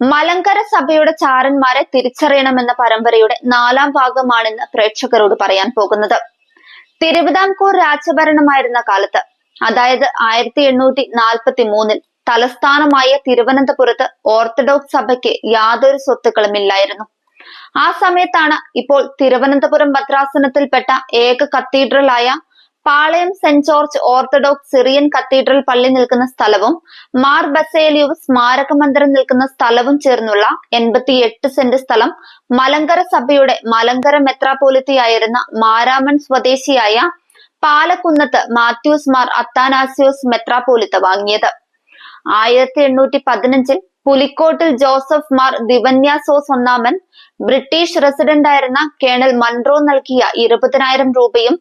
മലങ്കര സഭയുടെ ചാരന്മാരെ തിരിച്ചറിയണമെന്ന പരമ്പരയുടെ നാലാം ഭാഗമാണെന്ന് പ്രേക്ഷകരോട് പറയാൻ പോകുന്നത്. തിരുവിതാംകൂർ രാജഭരണമായിരുന്ന കാലത്ത് അതായത് ആയിരത്തി എണ്ണൂറ്റി നാൽപ്പത്തി മൂന്നിൽ തലസ്ഥാനമായ തിരുവനന്തപുരത്ത് ഓർത്തഡോക്സ് സഭയ്ക്ക് യാതൊരു സ്വത്തുക്കളും ഇല്ലായിരുന്നു. ആ സമയത്താണ് ഇപ്പോൾ തിരുവനന്തപുരം ഭദ്രാസനത്തിൽപ്പെട്ട ഏക കത്തീഡ്രലായ Palayam Saint George Orthodox Syrian cathedral പള്ളി നിൽക്കുന്ന സ്ഥലവും മാർ ബസേലിയു സ്മാരക മന്ദിരം നിൽക്കുന്ന സ്ഥലവും ചേർന്നുള്ള എൺപത്തിയെട്ട് സെന്റ് സ്ഥലം മലങ്കര സഭയുടെ മലങ്കര മെത്രാപോലിത്തയായിരുന്ന മാരാമൻ സ്വദേശിയായ പാലക്കുന്നത്ത് മാത്യൂസ് മാർ അത്താനാസിയോസ് മെത്രാപോലിത്ത വാങ്ങിയത്. ആയിരത്തി എണ്ണൂറ്റി പതിനഞ്ചിൽ പുലിക്കോട്ടിൽ ജോസഫ് മാർ ദിവന്യാസോസ് ഒന്നാമൻ ബ്രിട്ടീഷ് റെസിഡന്റ് ആയിരുന്ന കേണൽ മൺട്രോ നൽകിയ ഇരുപതിനായിരം രൂപയും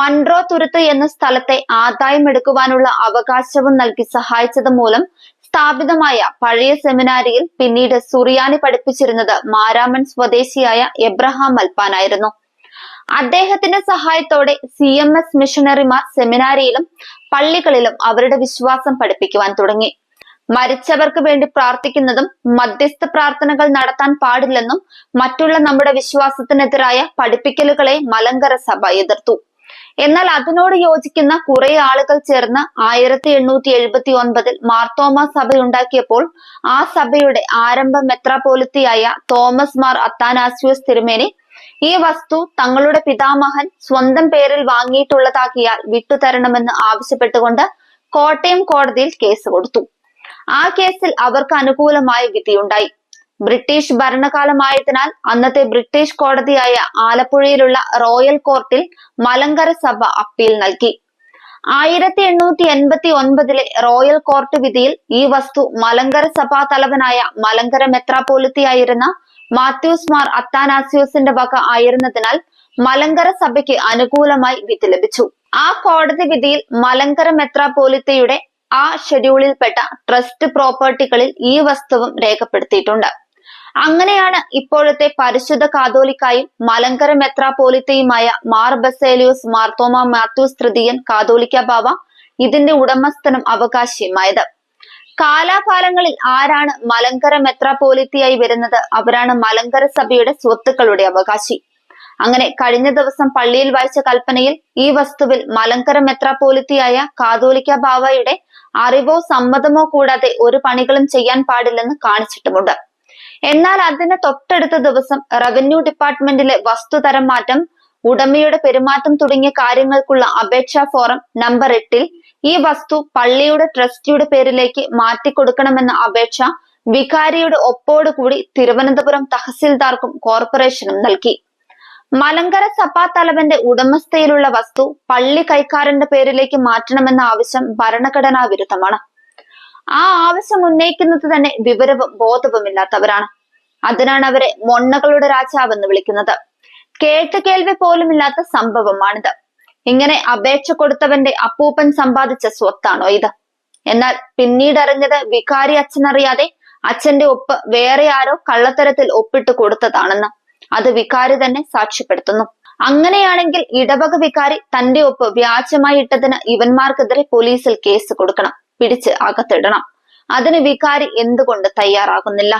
മൺട്രോ തുരുത്ത് എന്ന സ്ഥലത്തെ ആദായം എടുക്കുവാനുള്ള അവകാശവും നൽകി സഹായിച്ചത് മൂലം സ്ഥാപിതമായ പഴയ സെമിനാരിയിൽ പിന്നീട് സുറിയാനി പഠിപ്പിച്ചിരുന്നത് മാരാമൻ സ്വദേശിയായ എബ്രഹാം മൽപ്പാനായിരുന്നു അദ്ദേഹത്തിന്റെ സഹായത്തോടെ സി എം എസ് മിഷണറിമാർ സെമിനാരിയിലും പള്ളികളിലും അവരുടെ വിശ്വാസം പഠിപ്പിക്കുവാൻ തുടങ്ങി. മരിച്ചവർക്ക് വേണ്ടി പ്രാർത്ഥിക്കുന്നതും മധ്യസ്ഥ പ്രാർത്ഥനകൾ നടത്താൻ പാടില്ലെന്നും മറ്റുള്ള നമ്മുടെ വിശ്വാസത്തിനെതിരായ പഠിപ്പിക്കലുകളെ മലങ്കര സഭ എതിർത്തു. എന്നാൽ അതിനോട് യോജിക്കുന്ന കുറെ ആളുകൾ ചേർന്ന് ആയിരത്തി എണ്ണൂറ്റി എഴുപത്തി ഒൻപതിൽ മാർത്തോമ സഭ ഉണ്ടാക്കിയപ്പോൾ ആ സഭയുടെ ആരംഭ മെത്രാപോലിത്തിയായ തോമസ് മാർ അത്താനാസ്യൂസ് തിരുമേനി ഈ വസ്തു തങ്ങളുടെ പിതാമഹൻ സ്വന്തം പേരിൽ വാങ്ങിയിട്ടുള്ളതാക്കിയാൽ വിട്ടുതരണമെന്ന് ആവശ്യപ്പെട്ടുകൊണ്ട് കോട്ടയം കോടതിയിൽ കേസ് കൊടുത്തു. ആ കേസിൽ അവർക്ക് അനുകൂലമായ വിധിയുണ്ടായി. ബ്രിട്ടീഷ് ഭരണകാലമായതിനാൽ അന്നത്തെ ബ്രിട്ടീഷ് കോടതിയായ ആലപ്പുഴയിലുള്ള റോയൽ കോർട്ടിൽ മലങ്കര സഭ അപ്പീൽ നൽകി. ആയിരത്തി എണ്ണൂറ്റി എൺപത്തി ഒൻപതിലെ റോയൽ കോർട്ട് വിധിയിൽ ഈ വസ്തു മലങ്കര സഭാ തലവനായ മലങ്കര മെത്രാപോലിത്തിയായിരുന്ന മാത്യൂസ് മാർ അത്താനാസ്യൂസിന്റെ വക ആയിരുന്നതിനാൽ മലങ്കര സഭയ്ക്ക് അനുകൂലമായി വിധി ലഭിച്ചു. ആ കോടതി വിധിയിൽ മലങ്കര മെത്രാപോലിത്തയുടെ ആ ഷെഡ്യൂളിൽപ്പെട്ട ട്രസ്റ്റ് പ്രോപ്പർട്ടികളിൽ ഈ വസ്തുവും രേഖപ്പെടുത്തിയിട്ടുണ്ട്. അങ്ങനെയാണ് ഇപ്പോഴത്തെ പരിശുദ്ധ കാതോലിക്കായും മലങ്കര മെത്രാപോലിത്തയുമായ മാർ ബസേലിയോസ് മാർത്തോമ മാത്യൂസ് തൃതീയൻ കാതോലിക്ക ബാവ ഇതിന്റെ ഉടമസ്ഥനും അവകാശിയുമായത്. കാലാകാലങ്ങളിൽ ആരാണ് മലങ്കര മെത്രാപോലിത്തിയായി വരുന്നത്? അവരാണ് മലങ്കര സഭയുടെ സ്വത്തുക്കളുടെ അവകാശി. അങ്ങനെ കഴിഞ്ഞ ദിവസം പള്ളിയിൽ വായിച്ച കൽപ്പനയിൽ ഈ വസ്തുവിൽ മലങ്കര മെത്രാപോലിത്തിയായ കാതോലിക്ക ബാവയുടെ അറിവോ സമ്മതമോ കൂടാതെ ഒരു പണികളും ചെയ്യാൻ പാടില്ലെന്ന് കാണിച്ചിട്ടുമുണ്ട്. എന്നാൽ അതിന് തൊട്ടടുത്ത ദിവസം റവന്യൂ ഡിപ്പാർട്ട്മെന്റിലെ വസ്തുതരം മാറ്റം ഉടമയുടെ പെരുമാറ്റം തുടങ്ങിയ കാര്യങ്ങൾക്കുള്ള അപേക്ഷാ ഫോറം നമ്പർ എട്ടിൽ ഈ വസ്തു പള്ളിയുടെ ട്രസ്റ്റിയുടെ പേരിലേക്ക് മാറ്റിക്കൊടുക്കണമെന്ന അപേക്ഷ വികാരിയുടെ ഒപ്പോടുകൂടി തിരുവനന്തപുരം തഹസിൽദാർക്കും കോർപ്പറേഷനും നൽകി. മലങ്കര സഭാ തലവന്റെ ഉടമസ്ഥയിലുള്ള വസ്തു പള്ളി കൈക്കാരന്റെ പേരിലേക്ക് മാറ്റണമെന്ന ആവശ്യം ഭരണഘടനാ വിരുദ്ധമാണ്. ആ ആവശ്യം ഉന്നയിക്കുന്നത് തന്നെ വിവരവും ബോധവുമില്ലാത്തവരാണ്. അതിനാണ് അവരെ മൊണ്ണകളുടെ രാജാവെന്ന് വിളിക്കുന്നത്. കേട്ട് കേൾവി പോലുമില്ലാത്ത സംഭവമാണിത്. ഇങ്ങനെ അപേക്ഷ കൊടുത്തവന്റെ അപ്പൂപ്പൻ സമ്പാദിച്ച സ്വത്താണോ ഇത്? എന്നാൽ പിന്നീട് അറിഞ്ഞത് വികാരി അച്ഛനറിയാതെ അച്ഛന്റെ ഒപ്പ് വേറെ ആരോ കള്ളത്തരത്തിൽ ഒപ്പിട്ട് കൊടുത്തതാണെന്ന്. അത് വികാരി തന്നെ സാക്ഷ്യപ്പെടുത്തുന്നു. അങ്ങനെയാണെങ്കിൽ ഇടവക വികാരി തന്റെ ഒപ്പ് വ്യാജമായി ഇട്ടതിന് ഇവന്മാർക്കെതിരെ പോലീസിൽ കേസ് കൊടുക്കണം. പിടിച്ച് അകത്തിടണം. അതിന് വികാരി എന്തുകൊണ്ട് തയ്യാറാകുന്നില്ല?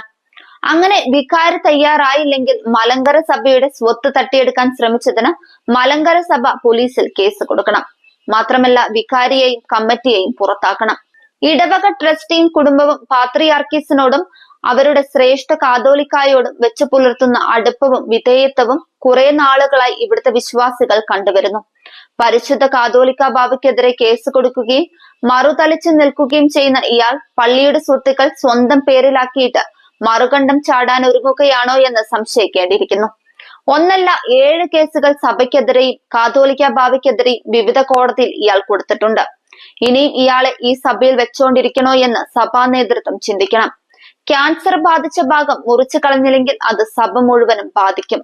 അങ്ങനെ വികാരി തയ്യാറായില്ലെങ്കിൽ മലങ്കര സഭയുടെ സ്വത്ത് തട്ടിയെടുക്കാൻ ശ്രമിച്ചതിന് മലങ്കര സഭ പോലീസിൽ കേസ് കൊടുക്കണം. മാത്രമല്ല വികാരിയെയും കമ്മിറ്റിയെയും പുറത്താക്കണം. ഇടവക ട്രസ്റ്റിയും കുടുംബവും പാത്രിയാർക്കീസിനോടും അവരുടെ ശ്രേഷ്ഠ കാതോലിക്കായോട് വെച്ചു പുലർത്തുന്ന അടുപ്പവും വിധേയത്വവും കുറെ നാളുകളായി ഇവിടുത്തെ വിശ്വാസികൾ കണ്ടുവരുന്നു. പരിശുദ്ധ കാതോലിക്ക ബാബയ്ക്കെതിരെ കേസ് കൊടുക്കുകയും മറുതലിച്ചു നിൽക്കുകയും ചെയ്യുന്ന ഇയാൾ പള്ളിയുടെ സ്വത്തുക്കൾ സ്വന്തം പേരിലാക്കിയിട്ട് മറുകണ്ഠം ചാടാൻ ഒരുങ്ങുകയാണോ എന്ന് സംശയിക്കേണ്ടിയിരിക്കുന്നു. ഒന്നല്ല ഏഴ് കേസുകൾ സഭയ്ക്കെതിരെയും കാതോലിക്ക ബാബയ്ക്കെതിരെയും വിവിധ കോടതിയിൽ ഇയാൾ കൊടുത്തിട്ടുണ്ട്. ഇനിയും ഇയാളെ ഈ സഭയിൽ വെച്ചുകൊണ്ടിരിക്കണോ എന്ന് സഭാ നേതൃത്വം ചിന്തിക്കണം. ക്യാൻസർ ബാധിച്ച ഭാഗം മുറിച്ചു കളഞ്ഞില്ലെങ്കിൽ അത് സഭ മുഴുവനും ബാധിക്കും.